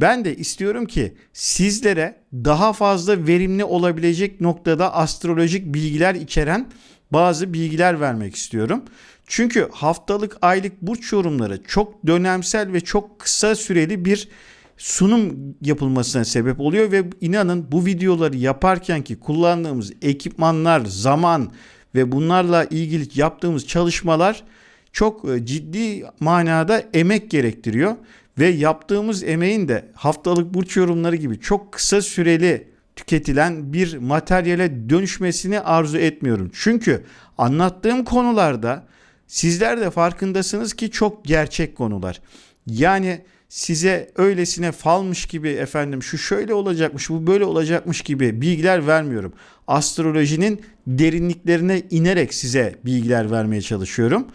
Ben de istiyorum ki sizlere daha fazla verimli olabilecek noktada astrolojik bilgiler içeren bazı bilgiler vermek istiyorum. Çünkü haftalık aylık burç yorumları çok dönemsel ve çok kısa süreli bir sunum yapılmasına sebep oluyor ve inanın bu videoları yaparken ki kullandığımız ekipmanlar, zaman ve bunlarla ilgili yaptığımız çalışmalar çok e, ciddi manada emek gerektiriyor ve yaptığımız emeğin de haftalık burç yorumları gibi çok kısa süreli tüketilen bir materyale dönüşmesini arzu etmiyorum. Çünkü anlattığım konularda sizler de farkındasınız ki çok gerçek konular. Yani size öylesine falmış gibi efendim şu şöyle olacakmış bu böyle olacakmış gibi bilgiler vermiyorum. Astrolojinin derinliklerine inerek size bilgiler vermeye çalışıyorum.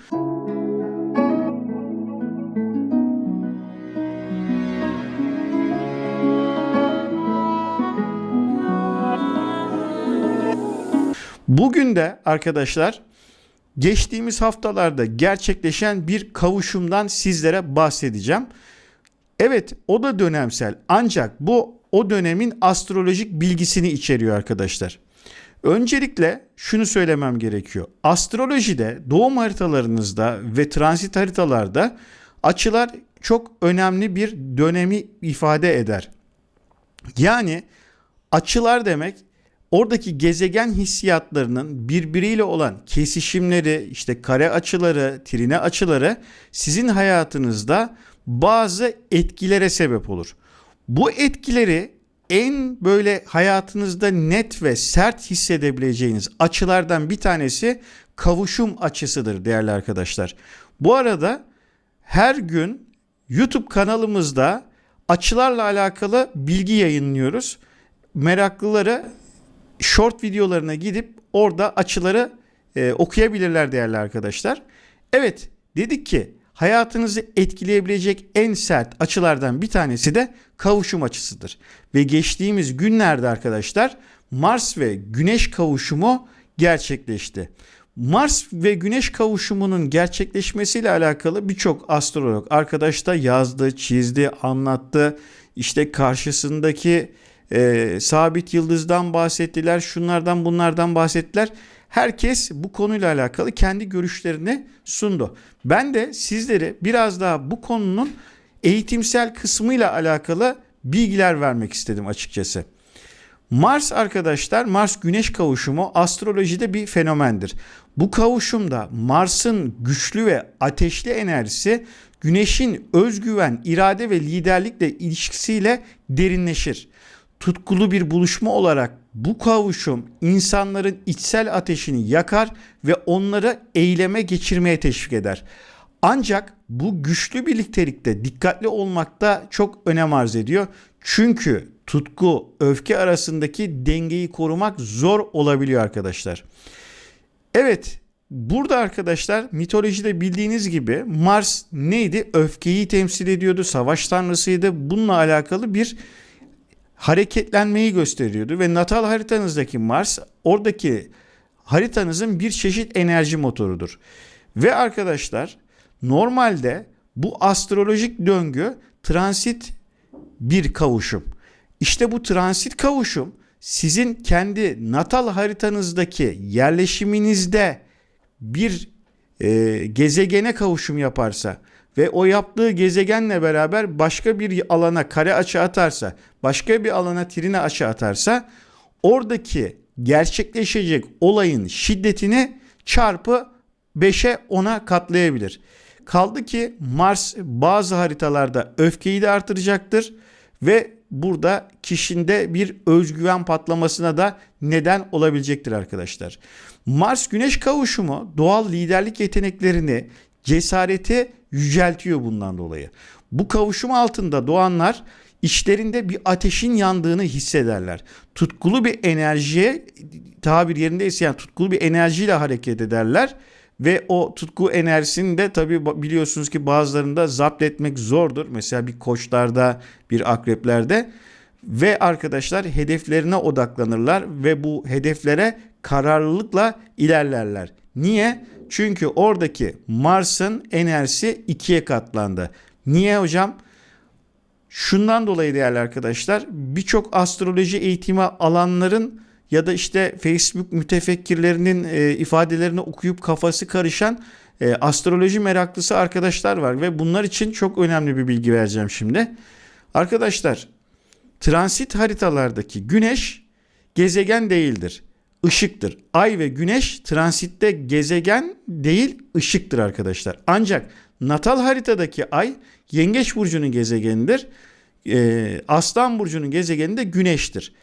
Bugün de arkadaşlar geçtiğimiz haftalarda gerçekleşen bir kavuşumdan sizlere bahsedeceğim. Evet o da dönemsel ancak bu o dönemin astrolojik bilgisini içeriyor arkadaşlar. Öncelikle şunu söylemem gerekiyor. Astrolojide doğum haritalarınızda ve transit haritalarda açılar çok önemli bir dönemi ifade eder. Yani açılar demek oradaki gezegen hissiyatlarının birbiriyle olan kesişimleri, işte kare açıları, trine açıları sizin hayatınızda bazı etkilere sebep olur. Bu etkileri en böyle hayatınızda net ve sert hissedebileceğiniz açılardan bir tanesi kavuşum açısıdır değerli arkadaşlar. Bu arada her gün YouTube kanalımızda açılarla alakalı bilgi yayınlıyoruz. Meraklıları short videolarına gidip orada açıları e, okuyabilirler değerli arkadaşlar. Evet dedik ki hayatınızı etkileyebilecek en sert açılardan bir tanesi de kavuşum açısıdır. Ve geçtiğimiz günlerde arkadaşlar Mars ve Güneş kavuşumu gerçekleşti. Mars ve Güneş kavuşumunun gerçekleşmesiyle alakalı birçok astrolog arkadaş da yazdı, çizdi, anlattı. İşte karşısındaki e, sabit yıldızdan bahsettiler, şunlardan bunlardan bahsettiler. Herkes bu konuyla alakalı kendi görüşlerini sundu. Ben de sizlere biraz daha bu konunun eğitimsel kısmıyla alakalı bilgiler vermek istedim açıkçası. Mars arkadaşlar, Mars Güneş kavuşumu astrolojide bir fenomendir. Bu kavuşumda Mars'ın güçlü ve ateşli enerjisi Güneş'in özgüven, irade ve liderlikle ilişkisiyle derinleşir tutkulu bir buluşma olarak bu kavuşum insanların içsel ateşini yakar ve onları eyleme geçirmeye teşvik eder. Ancak bu güçlü birliktelikte dikkatli olmakta çok önem arz ediyor. Çünkü tutku, öfke arasındaki dengeyi korumak zor olabiliyor arkadaşlar. Evet, burada arkadaşlar mitolojide bildiğiniz gibi Mars neydi? Öfkeyi temsil ediyordu, savaş tanrısıydı. Bununla alakalı bir hareketlenmeyi gösteriyordu ve natal haritanızdaki Mars oradaki haritanızın bir çeşit enerji motorudur. Ve arkadaşlar normalde bu astrolojik döngü transit bir kavuşum. İşte bu transit kavuşum sizin kendi natal haritanızdaki yerleşiminizde bir e, gezegene kavuşum yaparsa ve o yaptığı gezegenle beraber başka bir alana kare açı atarsa, başka bir alana trine açı atarsa oradaki gerçekleşecek olayın şiddetini çarpı 5'e 10'a katlayabilir. Kaldı ki Mars bazı haritalarda öfkeyi de artıracaktır ve burada kişinde bir özgüven patlamasına da neden olabilecektir arkadaşlar. Mars Güneş kavuşumu doğal liderlik yeteneklerini, cesareti yüceltiyor bundan dolayı. Bu kavuşum altında doğanlar içlerinde bir ateşin yandığını hissederler. Tutkulu bir enerjiye tabir yerindeyse yani tutkulu bir enerjiyle hareket ederler ve o tutku enerjisini de tabi biliyorsunuz ki bazılarında zapt etmek zordur. Mesela bir koçlarda, bir akreplerde ve arkadaşlar hedeflerine odaklanırlar ve bu hedeflere kararlılıkla ilerlerler. Niye? Çünkü oradaki Mars'ın enerjisi ikiye katlandı. Niye hocam? Şundan dolayı değerli arkadaşlar birçok astroloji eğitimi alanların ya da işte Facebook mütefekkirlerinin e, ifadelerini okuyup kafası karışan e, astroloji meraklısı arkadaşlar var ve bunlar için çok önemli bir bilgi vereceğim şimdi. Arkadaşlar transit haritalardaki güneş gezegen değildir. Işıktır. Ay ve güneş transitte gezegen değil ışıktır arkadaşlar. Ancak natal haritadaki ay yengeç burcunun gezegenidir. Ee, Aslan burcunun gezegeni de güneştir.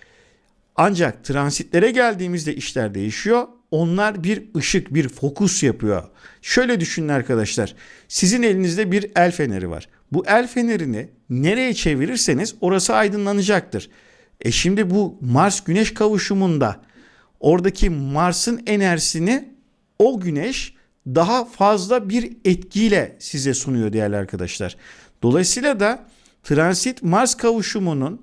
Ancak transitlere geldiğimizde işler değişiyor. Onlar bir ışık, bir fokus yapıyor. Şöyle düşünün arkadaşlar. Sizin elinizde bir el feneri var. Bu el fenerini nereye çevirirseniz orası aydınlanacaktır. E şimdi bu Mars Güneş kavuşumunda oradaki Mars'ın enerjisini o güneş daha fazla bir etkiyle size sunuyor değerli arkadaşlar. Dolayısıyla da transit Mars kavuşumunun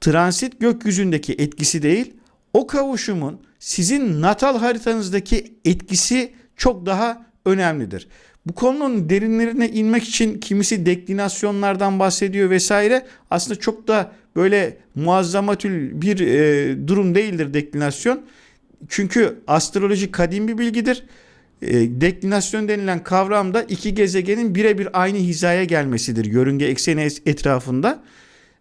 transit gökyüzündeki etkisi değil, o kavuşumun sizin natal haritanızdaki etkisi çok daha önemlidir. Bu konunun derinlerine inmek için kimisi deklinasyonlardan bahsediyor vesaire. Aslında çok da böyle muazzamatül bir e, durum değildir deklinasyon. Çünkü astroloji kadim bir bilgidir. E, deklinasyon denilen kavramda iki gezegenin birebir aynı hizaya gelmesidir yörünge ekseni etrafında.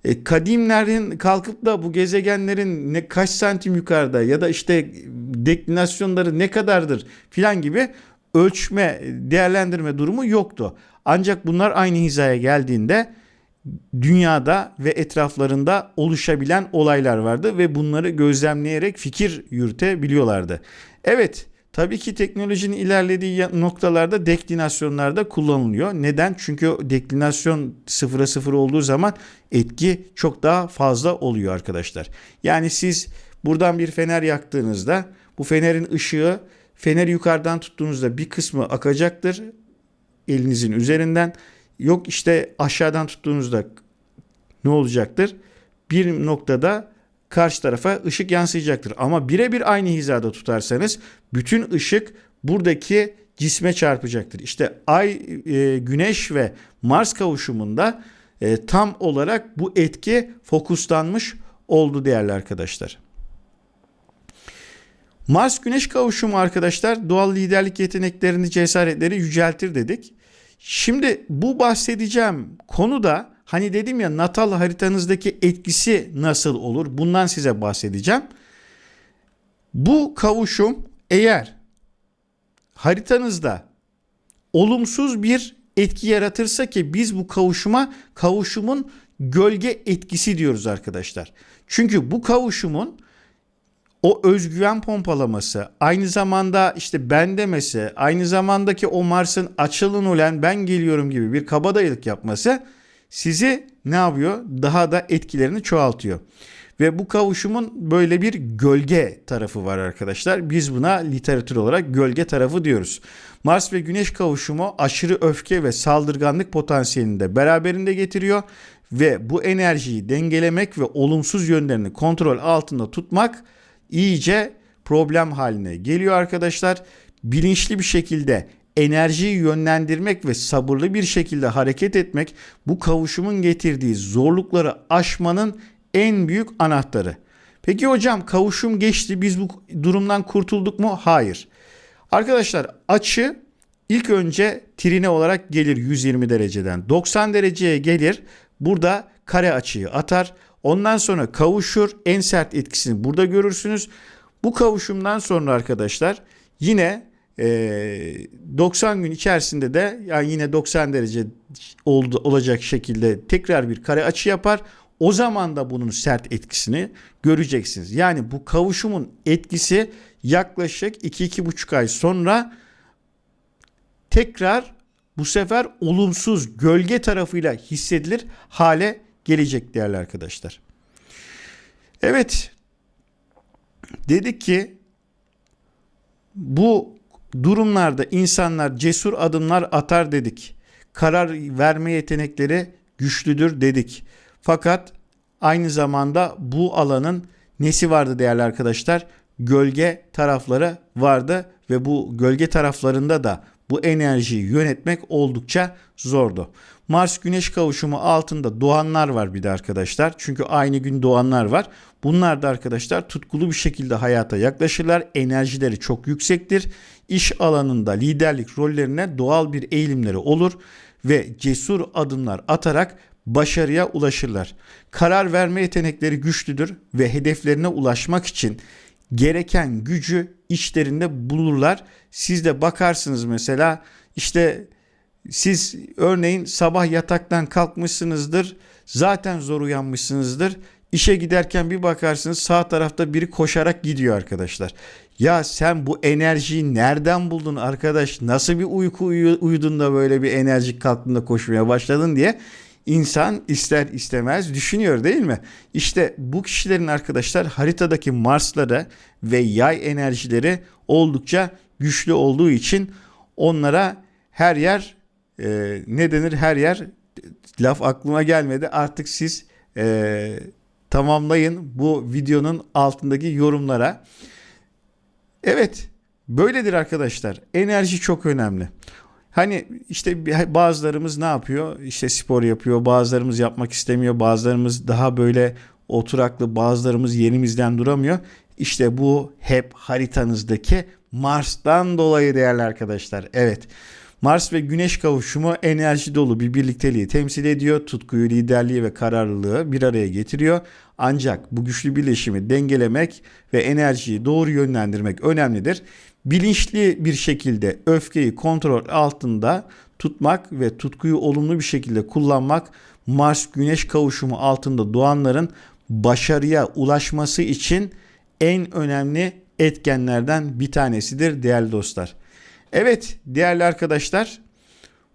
E, kadimlerin kalkıp da bu gezegenlerin ne kaç santim yukarıda ya da işte deklinasyonları ne kadardır filan gibi ölçme, değerlendirme durumu yoktu. Ancak bunlar aynı hizaya geldiğinde dünyada ve etraflarında oluşabilen olaylar vardı ve bunları gözlemleyerek fikir yürütebiliyorlardı. Evet, tabii ki teknolojinin ilerlediği noktalarda deklinasyonlarda kullanılıyor. Neden? Çünkü deklinasyon sıfıra sıfır olduğu zaman etki çok daha fazla oluyor arkadaşlar. Yani siz buradan bir fener yaktığınızda bu fenerin ışığı feneri yukarıdan tuttuğunuzda bir kısmı akacaktır elinizin üzerinden. Yok işte aşağıdan tuttuğunuzda ne olacaktır? Bir noktada karşı tarafa ışık yansıyacaktır. Ama birebir aynı hizada tutarsanız bütün ışık buradaki cisme çarpacaktır. İşte ay, e, güneş ve Mars kavuşumunda e, tam olarak bu etki fokuslanmış oldu değerli arkadaşlar. Mars Güneş kavuşumu arkadaşlar doğal liderlik yeteneklerini, cesaretleri yüceltir dedik. Şimdi bu bahsedeceğim konu da hani dedim ya natal haritanızdaki etkisi nasıl olur? Bundan size bahsedeceğim. Bu kavuşum eğer haritanızda olumsuz bir etki yaratırsa ki biz bu kavuşuma kavuşumun gölge etkisi diyoruz arkadaşlar. Çünkü bu kavuşumun o özgüven pompalaması, aynı zamanda işte ben demesi, aynı zamandaki o Mars'ın açılın ulen ben geliyorum gibi bir kabadayılık yapması sizi ne yapıyor? Daha da etkilerini çoğaltıyor. Ve bu kavuşumun böyle bir gölge tarafı var arkadaşlar. Biz buna literatür olarak gölge tarafı diyoruz. Mars ve Güneş kavuşumu aşırı öfke ve saldırganlık potansiyelini de beraberinde getiriyor ve bu enerjiyi dengelemek ve olumsuz yönlerini kontrol altında tutmak iyice problem haline geliyor arkadaşlar. Bilinçli bir şekilde enerjiyi yönlendirmek ve sabırlı bir şekilde hareket etmek bu kavuşumun getirdiği zorlukları aşmanın en büyük anahtarı. Peki hocam kavuşum geçti biz bu durumdan kurtulduk mu? Hayır. Arkadaşlar açı ilk önce trine olarak gelir 120 dereceden 90 dereceye gelir. Burada kare açıyı atar. Ondan sonra kavuşur. En sert etkisini burada görürsünüz. Bu kavuşumdan sonra arkadaşlar yine e, 90 gün içerisinde de yani yine 90 derece oldu, olacak şekilde tekrar bir kare açı yapar. O zaman da bunun sert etkisini göreceksiniz. Yani bu kavuşumun etkisi yaklaşık 2-2,5 ay sonra tekrar bu sefer olumsuz gölge tarafıyla hissedilir hale gelecek değerli arkadaşlar. Evet dedik ki bu durumlarda insanlar cesur adımlar atar dedik. Karar verme yetenekleri güçlüdür dedik. Fakat aynı zamanda bu alanın nesi vardı değerli arkadaşlar? Gölge tarafları vardı ve bu gölge taraflarında da bu enerjiyi yönetmek oldukça zordu. Mars Güneş kavuşumu altında doğanlar var bir de arkadaşlar. Çünkü aynı gün doğanlar var. Bunlar da arkadaşlar tutkulu bir şekilde hayata yaklaşırlar. Enerjileri çok yüksektir. İş alanında liderlik rollerine doğal bir eğilimleri olur ve cesur adımlar atarak başarıya ulaşırlar. Karar verme yetenekleri güçlüdür ve hedeflerine ulaşmak için gereken gücü içlerinde bulurlar. Siz de bakarsınız mesela işte siz örneğin sabah yataktan kalkmışsınızdır. Zaten zor uyanmışsınızdır. İşe giderken bir bakarsınız sağ tarafta biri koşarak gidiyor arkadaşlar. Ya sen bu enerjiyi nereden buldun arkadaş? Nasıl bir uyku uyu- uyudun da böyle bir enerjik kalktın da koşmaya başladın diye insan ister istemez düşünüyor değil mi? İşte bu kişilerin arkadaşlar haritadaki Mars'ları ve yay enerjileri oldukça güçlü olduğu için onlara her yer e, ne denir her yer laf aklıma gelmedi artık siz e, tamamlayın bu videonun altındaki yorumlara. Evet böyledir arkadaşlar enerji çok önemli. Hani işte bazılarımız ne yapıyor? İşte spor yapıyor, bazılarımız yapmak istemiyor, bazılarımız daha böyle oturaklı, bazılarımız yerimizden duramıyor. İşte bu hep haritanızdaki Mars'tan dolayı değerli arkadaşlar. Evet. Mars ve Güneş kavuşumu enerji dolu bir birlikteliği temsil ediyor. Tutkuyu, liderliği ve kararlılığı bir araya getiriyor. Ancak bu güçlü birleşimi dengelemek ve enerjiyi doğru yönlendirmek önemlidir. Bilinçli bir şekilde öfkeyi kontrol altında tutmak ve tutkuyu olumlu bir şekilde kullanmak Mars Güneş kavuşumu altında doğanların başarıya ulaşması için en önemli etkenlerden bir tanesidir değerli dostlar. Evet değerli arkadaşlar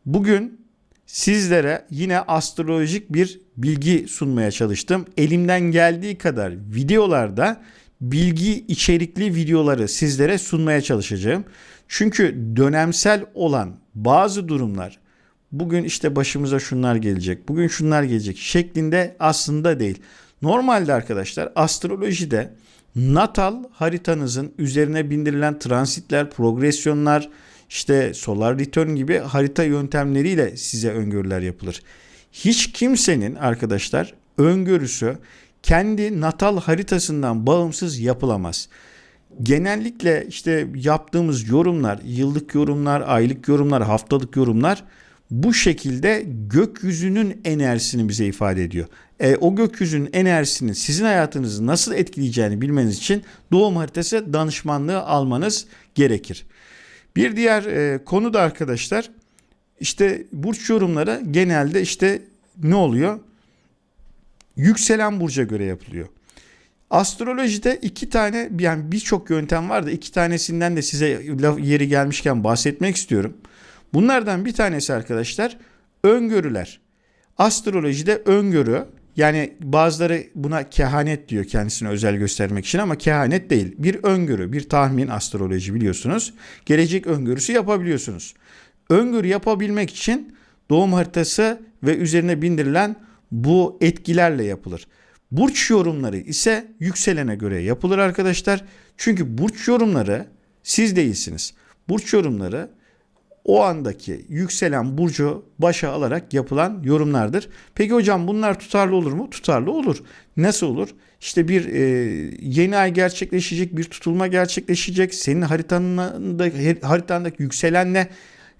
bugün sizlere yine astrolojik bir bilgi sunmaya çalıştım. Elimden geldiği kadar videolarda bilgi içerikli videoları sizlere sunmaya çalışacağım. Çünkü dönemsel olan bazı durumlar bugün işte başımıza şunlar gelecek, bugün şunlar gelecek şeklinde aslında değil. Normalde arkadaşlar astrolojide natal haritanızın üzerine bindirilen transitler, progresyonlar, işte solar return gibi harita yöntemleriyle size öngörüler yapılır. Hiç kimsenin arkadaşlar öngörüsü kendi natal haritasından bağımsız yapılamaz. Genellikle işte yaptığımız yorumlar, yıllık yorumlar, aylık yorumlar, haftalık yorumlar bu şekilde gökyüzünün enerjisini bize ifade ediyor. E, o gökyüzünün enerjisinin sizin hayatınızı nasıl etkileyeceğini bilmeniz için doğum haritası danışmanlığı almanız gerekir. Bir diğer e, konu da arkadaşlar işte burç yorumları genelde işte ne oluyor? Yükselen burca göre yapılıyor. Astrolojide iki tane yani birçok yöntem var da iki tanesinden de size yeri gelmişken bahsetmek istiyorum. Bunlardan bir tanesi arkadaşlar öngörüler. Astrolojide öngörü yani bazıları buna kehanet diyor kendisine özel göstermek için ama kehanet değil. Bir öngörü, bir tahmin astroloji biliyorsunuz. Gelecek öngörüsü yapabiliyorsunuz. Öngörü yapabilmek için doğum haritası ve üzerine bindirilen bu etkilerle yapılır. Burç yorumları ise yükselene göre yapılır arkadaşlar. Çünkü burç yorumları siz değilsiniz. Burç yorumları o andaki yükselen burcu başa alarak yapılan yorumlardır. Peki hocam bunlar tutarlı olur mu? Tutarlı olur. Nasıl olur? İşte bir e, yeni ay gerçekleşecek, bir tutulma gerçekleşecek. Senin haritanda, haritandaki yükselenle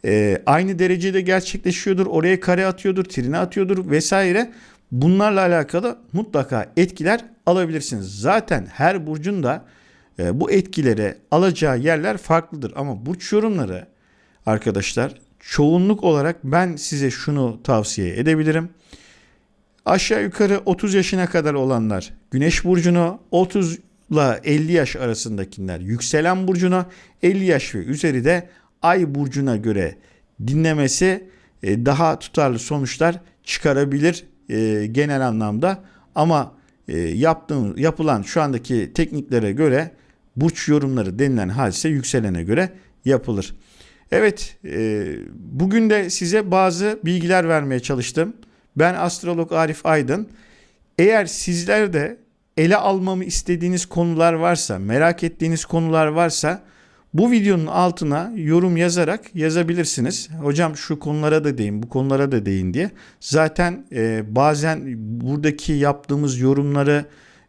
e, aynı derecede gerçekleşiyordur. Oraya kare atıyordur, trine atıyordur vesaire. Bunlarla alakalı mutlaka etkiler alabilirsiniz. Zaten her burcun da e, bu etkileri alacağı yerler farklıdır. Ama burç yorumları arkadaşlar çoğunluk olarak ben size şunu tavsiye edebilirim. Aşağı yukarı 30 yaşına kadar olanlar Güneş burcunu 30 ile 50 yaş arasındakiler yükselen burcunu 50 yaş ve üzeri de ay burcuna göre dinlemesi e, daha tutarlı sonuçlar çıkarabilir e, genel anlamda ama e, yaptığım yapılan şu andaki tekniklere göre burç yorumları denilen hadise yükselene göre yapılır. Evet, e, bugün de size bazı bilgiler vermeye çalıştım. Ben astrolog Arif Aydın. Eğer sizler de ele almamı istediğiniz konular varsa, merak ettiğiniz konular varsa Bu videonun altına yorum yazarak yazabilirsiniz. Hocam şu konulara da değin, bu konulara da değin diye. Zaten e, bazen buradaki yaptığımız yorumları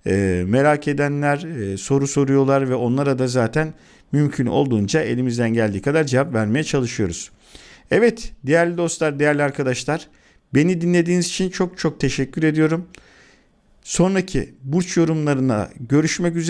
e, merak edenler e, soru soruyorlar ve onlara da zaten mümkün olduğunca elimizden geldiği kadar cevap vermeye çalışıyoruz. Evet değerli dostlar, değerli arkadaşlar beni dinlediğiniz için çok çok teşekkür ediyorum. Sonraki burç yorumlarına görüşmek üzere.